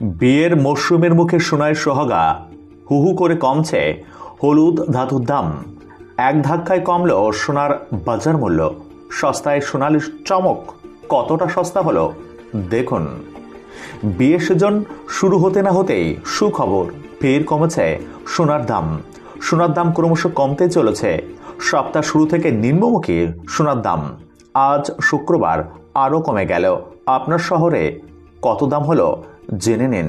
বিয়ের মরশুমের মুখে সোনায় সোহাগা হু হু করে কমছে হলুদ ধাতুর দাম। এক ধাক্কায় কমল সোনার বাজার মূল্য। সস্তায় সোনালি চমক কতটা সস্তা হলো দেখুন। বিয়ে সেজন শুরু হতে না হতেই সুখবর, ফের কমেছে সোনার দাম। সোনার দাম ক্রমশ কমতে চলেছে। সপ্তাহ শুরু থেকে নিম্নমুখী সোনার দাম। আজ শুক্রবার আরও কমে গেল। আপনার শহরে কত দাম হলো জেনে নিন।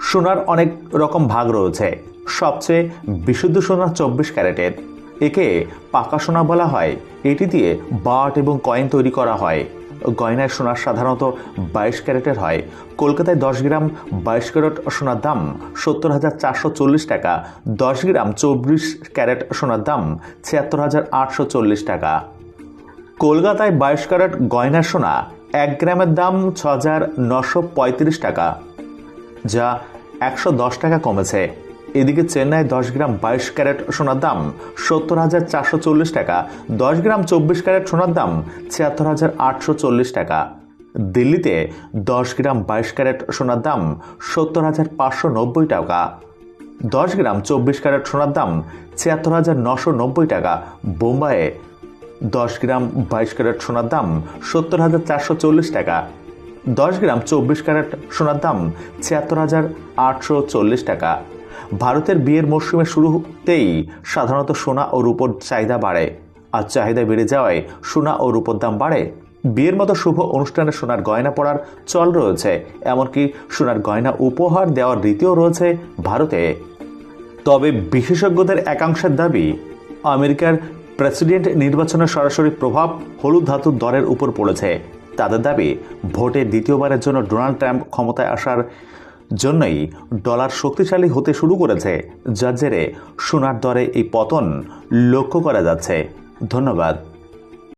সোনার অনেক রকম ভাগ রয়েছে। সবচেয়ে বিশুদ্ধ সোনা চব্বিশ ক্যারেটের। একে পাকা সোনা বলা হয়। এটি দিয়ে বাট এবং কয়েন তৈরি করা হয়। গয়নায় সোনার সাধারণত বাইশ ক্যারেটের হয়। কলকাতায় দশ গ্রাম বাইশ ক্যারেট সোনার দাম সত্তর হাজার চারশো চল্লিশ টাকা। দশ গ্রাম চব্বিশ ক্যারেট সোনার দাম ছিয়াত্তর হাজার আটশো চল্লিশ টাকা। কলকাতায় বাইশ ক্যারেট গয়নার সোনা এক গ্রামের দাম ছ হাজার নশো পঁয়ত্রিশ টাকা, যা একশো দশ টাকা কমেছে। এদিকে চেন্নাই দশ গ্রাম বাইশ ক্যারেট সোনার দাম সত্তর হাজার চারশো চল্লিশ টাকা, দশ গ্রাম চব্বিশ ক্যারেট সোনার দাম ছিয়াত্তর হাজার আটশো চল্লিশ টাকা। দিল্লিতে দশ গ্রাম বাইশ ক্যারেট সোনার দাম সত্তর হাজার পাঁচশো নব্বই টাকা, দশ গ্রাম চব্বিশ ক্যারেট সোনার দাম ছিয়াত্তর হাজার নশো নব্বই টাকা। বোম্বাইয়ে দশ গ্রাম বাইশ ক্যারেট সোনার দাম সত্তর হাজার চারশো চল্লিশ টাকা। দশ গ্রাম চব্বিশ ক্যারেট সোনার দাম ছিয়াত্তর হাজার আটশো চল্লিশ টাকা। ভারতের বিয়ের মরশুমে শুরুতেই সাধারণত সোনা ও রূপোর চাহিদা বাড়ে। আর চাহিদা বেড়ে যাওয়ায় সোনা ও রূপোর দাম বাড়ে। বিয়ের মতো শুভ অনুষ্ঠানে সোনার গয়না পরার চল রয়েছে, এমনকি সোনার গয়না উপহার দেওয়ার রীতিও রয়েছে ভারতে। তবে বিশেষজ্ঞদের একাংশের দাবি, আমেরিকার প্রেসিডেন্ট নির্বাচনের সরাসরি প্রভাব হলুদ ধাতুর দরের উপর পড়েছে। তাদের দাবি, ভোটে দ্বিতীয়বারের জন্য ডোনাল্ড ট্রাম্প ক্ষমতায় আসার জন্যই ডলার শক্তিশালী হতে শুরু করেছে, যার জেরে সোনার দরে এই পতন লক্ষ্য করা যাচ্ছে। ধন্যবাদ।